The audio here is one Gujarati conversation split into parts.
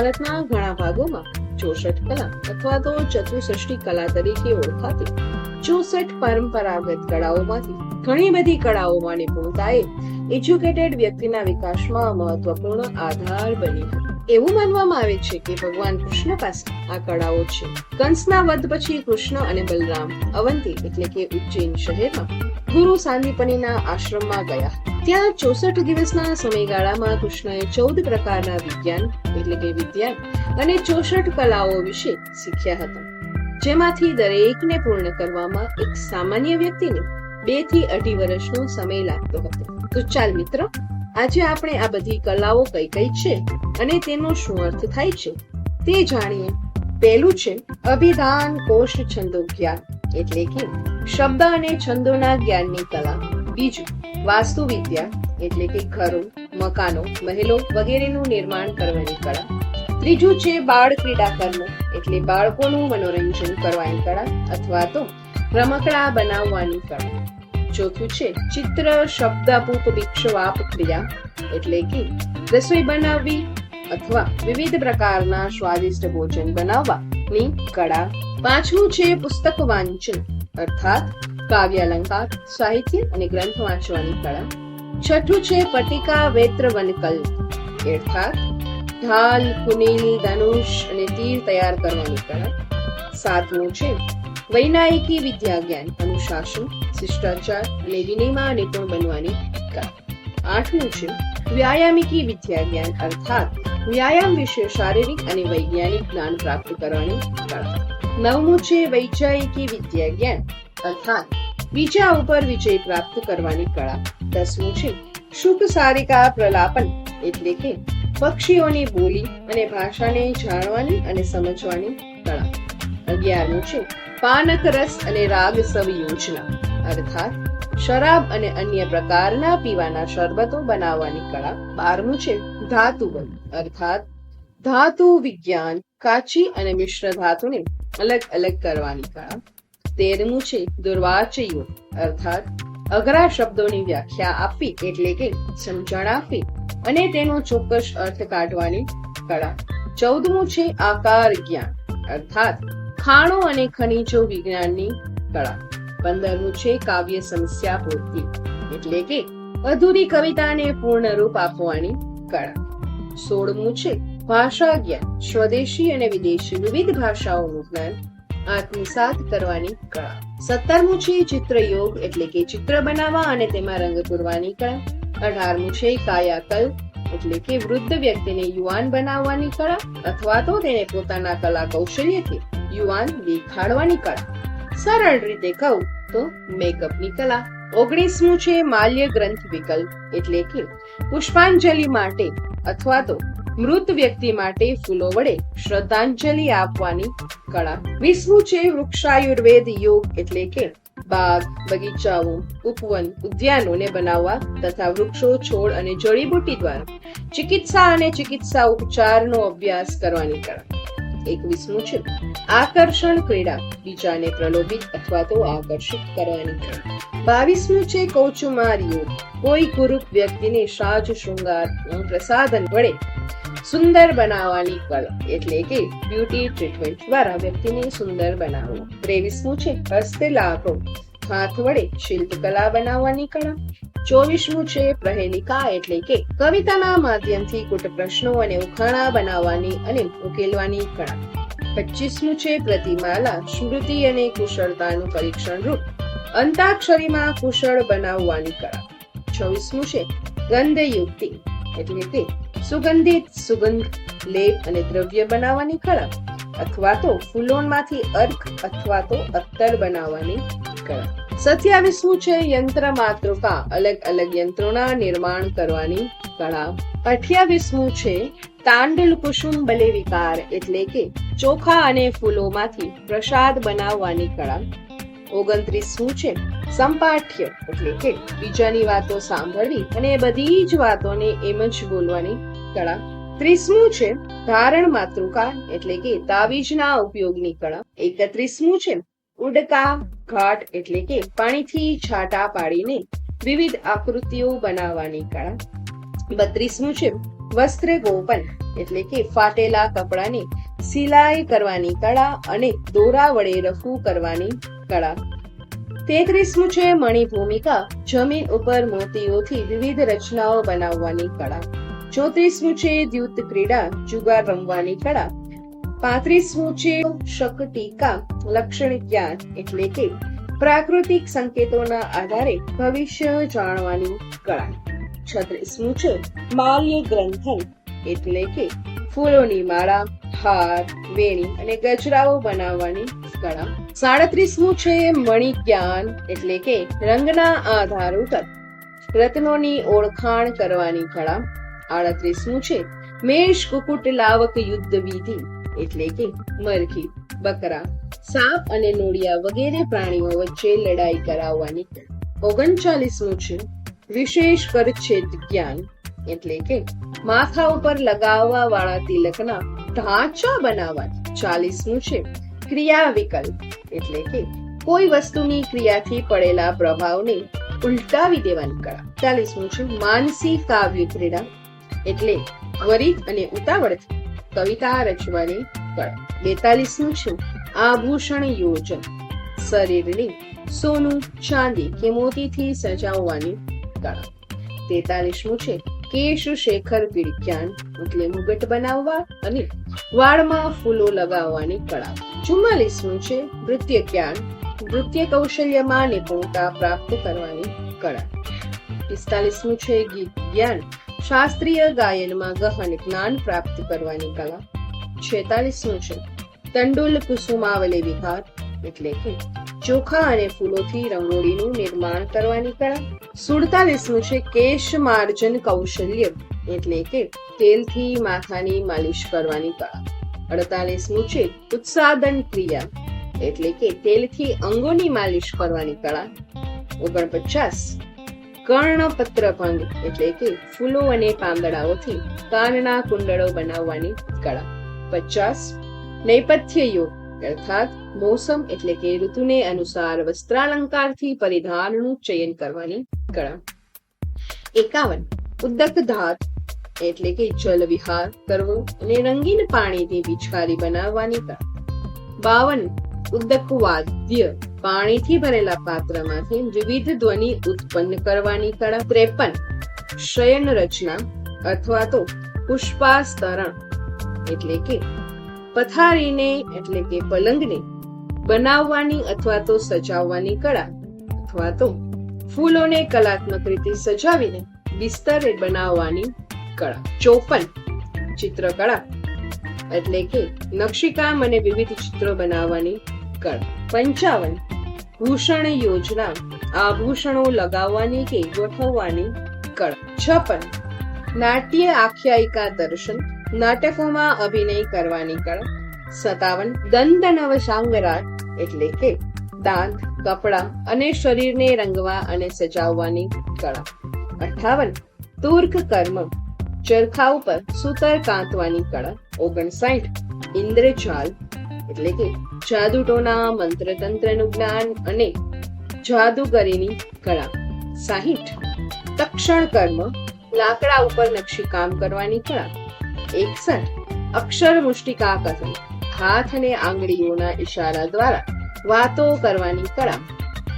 ભારતના ઘણા ભાગોમાં ચોસઠ કલા અથવા તો ચતુષષ્ઠી કલા તરીકે ઓળખાતી ચોસઠ પરંપરાગત કળાઓમાંથી ઘણી બધી કળાઓમાં નિપુણતાએ એજ્યુકેટેડ વ્યક્તિના વિકાસમાં મહત્વપૂર્ણ આધાર બની એવું માનવામાં આવે છે કે ભગવાન કૃષ્ણ પાસે આ કળાઓ છે. કંસના વધ પછી કૃષ્ણ અને બલરામ અવંતી એટલે કે ઉજ્જૈન શહેરમાં ગુરુ સાંદીપનીના આશ્રમમાં ગયા. ત્યાં ચોસઠ દિવસના સમયગાળામાં કૃષ્ણએ ચૌદ પ્રકારના વિજ્ઞાન, એટલે કે વિદ્યા અને ચોસઠ કલાઓ વિશે શીખ્યા હતા. જેમાંથી દરેકને પૂર્ણ કરવામાં એક સામાન્ય વ્યક્તિને બેથી અઢી વર્ષનો સમય લાગતો હતો. તો ચાલ મિત્રો, આજે આપણે આ બધી કલાઓ કઈ કઈ છે અને તેનો શું અર્થ થાય છે તે જાણીએ. પહેલું છે અભિધાન કોષ છંદો જ્ઞાન એટલે કે શબ્દ અને છંદોના જ્ઞાનની કલા, બીજું વાસ્તુ વિદ્યા, એટલે કે ઘરો, મકાનો, મહેલો વગેરેનું નિર્માણ કરવાની કળા. ત્રીજું છે બાળ ક્રીડા કર્મ એટલે બાળકોનું મનોરંજન કરવાની કળા અથવા તો રમકડા બનાવવાની કળા. ચોથું છે ચિત્ર શબ્દ પૂપ વિક્ષવાપ ક્રિયા, એટલે કે રસોઈ બનાવવી અથવા વિવિધ પ્રકારના સ્વાદિષ્ટ ભોજન બનાવવાની કળા. પાંચમું છે પુસ્તક વાંચન અર્થાત કાવ્ય અલંકાર સાહિત્ય અને ગ્રંથ વાંચવાની કળા. છઠ્ઠું છે પટિકા વેત્ર વનકલ અર્થાત ઢાલ, કુનેલ, ધનુષ અને તીર તૈયાર કરવાની કળા. સાતમું છે વૈનાયકી વિદ્યા જ્ઞાન અનુશાસન, શિષ્ટાચાર અને વિનયમાં નિપુણ બનવાની કળા. આઠમું છે વ્યાયામિકી વિદ્યા જ્ઞાન અર્થાત વ્યાયામ વિશે શારીરિક અને વૈજ્ઞાનિક જ્ઞાન પ્રાપ્ત કરવાની કળા. નવમું છે વૈચાયિકી વિદ્યા જ્ઞાન અર્થાત બીજા ઉપર વિજય પ્રાપ્ત કરવાની કળા. દસમું છે શુક સારિકા પ્રલાપન એટલે કે પક્ષીઓની બોલી અને ભાષાને જાણવાની અને સમજવાની કળા. અગિયારમું છે પાનક રસ અને રાગ સવ યોજના અર્થાત શરાબ અને અન્ય પ્રકારના પીવાના શરબતો બનાવવાની કળા બારમું છે ધાતુબલ અર્થાત ધાતુ વિજ્ઞાન, કાચી અને મિશ્ર ધાતુને અલગ અલગ કરવાની કળા. તેરમું છે દુર્વાચયો અર્થાત અઘરા શબ્દોની વ્યાખ્યા આપવી એટલે કે સમજણ આપવી અને તેનો ચોક્કસ અર્થ કાઢવાની કળા. ચૌદમું છે, આકાર જ્ઞાન. અર્થાત ખાણો અને ખનિજો વિજ્ઞાનની કળા. પંદરમું છે કાવ્ય સમસ્યા પૂર્તિ. એટલે કે અધૂરી કવિતાને પૂર્ણ રૂપ આપવાની કળા. સોળમું છે ભાષા જ્ઞાન. સ્વદેશી અને વિદેશી વિવિધ ભાષાઓનું જ્ઞાન આત્મસાત કરવાની કળા. સત્તરમું છે ચિત્રયોગ, એટલે કે ચિત્ર બનાવવા અને તેમાં રંગ પૂરવાની કળા. અઢારમું છે કાયાકલ્પ, એટલે કે વૃદ્ધ વ્યક્તિને યુવાન બનાવવાની કળા, અથવા તો તેને પોતાના કલા કૌશલ્યથી યુવાન દેખાડવાની કળા. સરળ રીતે કહું તો મેકઅપની કલા ઓગણીસમું છે માલ્ય ગ્રંથ વિકલ્પ એટલે કે પુષ્પાંજલિ માટે અથવા તો મૃત વ્યક્તિ માટે ફૂલો વડે શ્રદ્ધાંજલિ આપવાની કળા. વીસમું છે વૃક્ષાયુર્વેદ યોગ એટલે કે બાગ, બગીચાઓ, ઉપવન, ઉદ્યાનોને બનાવવા તથા વૃક્ષો, છોડ અને જડીબુટ્ટી દ્વારા ચિકિત્સા અને ચિકિત્સા ઉપચારનો અભ્યાસ કરવાની કળા. એકવીસમું છે. આકર્ષણ ક્રીડા, બીજાને પ્રલોભિત અથવા તો આકર્ષિત કરવાની કળા બાવીસમું છે કૌચુમારીઓ, કોઈ કુરૂપ વ્યક્તિને સાજ, શૃંગાર પ્રસાદન વડે સુંદર બનાવવાની કળા, એટલે કે બ્યુટી ટ્રીટમેન્ટ દ્વારા વ્યક્તિને સુંદર બનાવવું. ત્રેવીસમું છે હસ્તલાભો, હાથ વડે શિલ્પકલા બનાવવાની કળા. ચોવીસમું છે પ્રહેલિકા એટલે કે કવિતાના માધ્યમથી કુટ પ્રશ્નો અને ઉખાણા બનાવવાની અને ઉકેલવાની કળા. પચીસમું છે પ્રતિમાલા, સ્મૃતિ અને કુશળતાનું પરીક્ષણ રૂપ. અંતાક્ષરીમાં કુશળ બનાવવાની કળા. છવ્વીસમું છે ગંધયુક્તિ, એટલે કે સુગંધિત સુગંધ, લેપ અને દ્રવ્ય બનાવવાની કળા. અથવા તો ફૂલોમાંથી અર્ક અથવા તો અત્તર બનાવવાની કળા. સત્યાવીસમું છે? યંત્ર માતૃકા અલગ અલગ યંત્રોના નિર્માણ કરવાની કળા? અઠ્યાવીસમું છે? તાંડલ કુસુમ બલે વિકાર એટલે કે ચોખા અને ફૂલોમાંથી પ્રસાદ બનાવવાની કળા. ઓગણત્રીસમું છે? સંપાઠ્ય એટલે કે બીજાની વાતો સાંભળવી અને બધી જ વાતોને એમ જ બોલવાની કળા. ત્રીસમું છે? ધારણ માતૃકા એટલે કે તાવીજના ઉપયોગની કળા. એકત્રીસમું છે? ઉડકા, ઘાટ એટલે કે પાણીથી છાટા પાડીને વિવિધ આકૃતિઓ બનાવવાની કળા. બત્રીસમું છે વસ્ત્ર ગોપન એટલે કે ફાટેલા કપડાને સિલાઈ કરવાની કળા અને દોરા વડે રફુ કરવાની કળા. તેત્રીસમું છે મણિભૂમિકા, જમીન ઉપર મોતીઓથી વિવિધ રચનાઓ બનાવવાની કળા. ચોત્રીસમું છે દ્યુત ક્રીડા, જુગાર રમવાની કળા. પાંત્રીસમું છે શકટીકા લક્ષણ જ્ઞાન એટલે કે પ્રાકૃતિક સંકેતોના આધારે ભવિષ્ય જાણવાની કળા. છત્રીસમું છે માલ્ય ગ્રંથન એટલે કે ફૂલોની માળા, હાર, વેણી અને ગજરાઓ બનાવવાની કળા. સાડત્રીસમું છે મણિ જ્ઞાન એટલે કે રંગના આધાર ઉપર રત્નોની ઓળખાણ કરવાની કળા. આડત્રીસમું છે મેષ, કુકુટ, લાવક, યુદ્ધ વિધિ એટલે કે મરઘી, બકરા, સાપ અને નોળિયા વગેરે પ્રાણીઓ વચ્ચે લડાઈ કરાવવાની ઓગણચાલીસમું છે. વિશેષ કરછેદ જ્ઞાન એટલે કે માથા ઉપર લગાવવા વાળા તિલકના ઢાંચા બનાવવાની ચાલીસમું છે. ક્રિયા વિકલ્પ એટલે કે કોઈ વસ્તુની ક્રિયાથી પડેલા પ્રભાવને ઉલટાવી દેવાની કળા. ચાલીસમું છે. માનસી કાવ્ય ક્રીડા એટલે ત્વરિત અને ઉતાવળથી કવિતા રચવાની કળ બેતાલીસમું છે. આભૂષણ યોજન. શરીરને સોનું, ચાંદી કે મોતીથી સજાવવાની કળા. તેતાલીસમું છે. કેશ શેખર વિજ્ઞાન એટલે મુગટ બનાવવા અને વાળમાં ફૂલો લગાવવાની કળા. ચુમ્માલીસમું છે. નૃત્ય જ્ઞાન નૃત્ય કૌશલ્યમાં નિપુણતા પ્રાપ્ત કરવાની કળા. પિસ્તાલીસમું છે. ગીત, જ્ઞાન. શાસ્ત્રીય ગાયનમાં ગહન જ્ઞાન પ્રાપ્ત કરવાની કળા છેતાલીસમું છે. તંડુલ કુસુમાવલી વિહાર એટલે કે ચોખા અને ફૂલોથી રંગોળીનું નિર્માણ કરવાની કળા. સુડતાલીસમું છે કેશ માર્જન કૌશલ્ય એટલે કે તેલથી માથાની માલિશ કરવાની કળા. અડતાલીસમું છે ઉત્સાદન ક્રિયા એટલે કે તેલથી અંગોની માલિશ કરવાની કળા. ઓગણપચાસ કર્ણપત્ર એટલે કે ફૂલો અને પાંદડાઓથી કાનના કુંડળો બનાવવાની કળા. પચાસ નૈપથ્ય યોગ અર્થાત મોસમ એટલે કે ઋતુને અનુસાર વસ્ત્રાલંકારથી પરિધાનનું ચયન કરવાની કળા. એકાવન ઉદ્દક ધાત એટલે કે જલ વિહાર કરવો અને રંગીન પાણીથી પિચકારી બનાવવાની કળા. બાવન ઉદક વાદ્ય પાણીથી ભરેલા પાત્રમાંથી વિવિધ ધ્વનિ ઉત્પન્ન કરવાની કળા, ત્રેપન શયન રચના અથવા તો પુષ્પાસ્તરણ એટલે કે પથારીને એટલે કે પલંગને બનાવવાની અથવા તો સજાવવાની કળા અથવા તો ફૂલોને કલાત્મક રીતે સજાવીને બિસ્તરે બનાવવાની કળા. ચોપન ચિત્રકળા એટલે કે નકશીકામ અને વિવિધ ચિત્રો બનાવવાની કળા પંચાવન. ભૂષણ યોજના. આભૂષણો લગાવવાની કે ગોઠવવાની કળ. છપ્પન. નાટ્ય આખ્યાયિકા દર્શન. નાટકોમાં અભિનય કરવાની કળ. સત્તાવન. દંત નવશાંગરાટ એટલે કે દાંત, કપડા અને શરીરને રંગવા અને સજાવવાની કળા. અઠાવન. તુર્ક કર્મ. ચરખા ઉપર સૂતર કાંતવાની કળા. ઓગણસાઠ. ઇન્દ્રજાલ એટલે કે જાદુટોના મંત્ર તંત્રનું જ્ઞાન અને જાદુગરીની કળા. સાહીઠ. તક્ષણ કર્મ, લાકડા ઉપર નકશી કામ કરવાની કળા. એકસઠ. અક્ષર મુષ્ટિકા કથન, હાથ અને આંગળીઓના ઇશારા દ્વારા વાતો કરવાની કળા.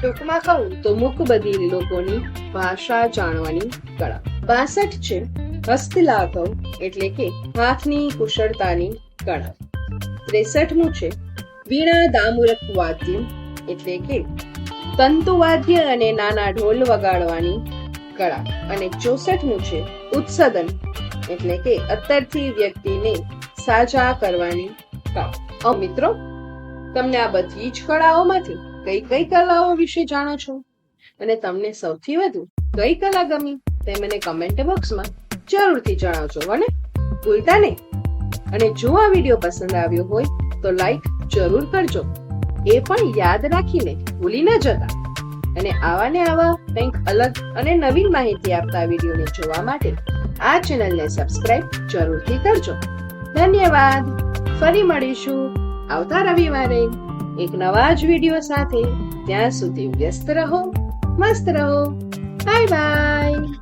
ટૂંકમાં કહું તો મુખ બધી લોકોની ભાષા જાણવાની કળા. બાસઠ છે, હસ્તલાઘવ એટલે કે હાથની કુશળતાની કળા. ત્રેસઠમું છે વીણા દામુરક વાદ્ય એટલે કે તંતુવાદ્ય અને નાના ઢોલ વગાડવાની કળા. અને ચોસઠમું છે ઉત્સદન, એટલે કે અત્તરથી વ્યક્તિને સાજા કરવાની કળા. મિત્રો, તમને આ બધી જ કળાઓમાંથી કઈ કઈ કલાઓ વિશે જાણો છો? અને તમને સૌથી વધુ કઈ કલા ગમી, તે મને કમેન્ટ બોક્સમાં જરૂરથી જણાવજો અને ભૂલતા નહીં. અને જો આ વીડિયો પસંદ આવ્યો હોય, તો લાઈક જરૂર કરજો. એ પણ યાદ રાખીને ભૂલી ન જતા. અને આવા ને આવા કંઈક અલગ અને નવીન માહિતી આપતા વિડીયોને જોવા માટે આ ચેનલને સબસ્ક્રાઇબ જરૂરથી કરજો. ધન્યવાદ. ફરી મળીશું આવતા રવિવારે એક નવા જ વીડિયો સાથે. ત્યાં સુધી વ્યસ્ત રહો, મસ્ત રહો. Bye bye.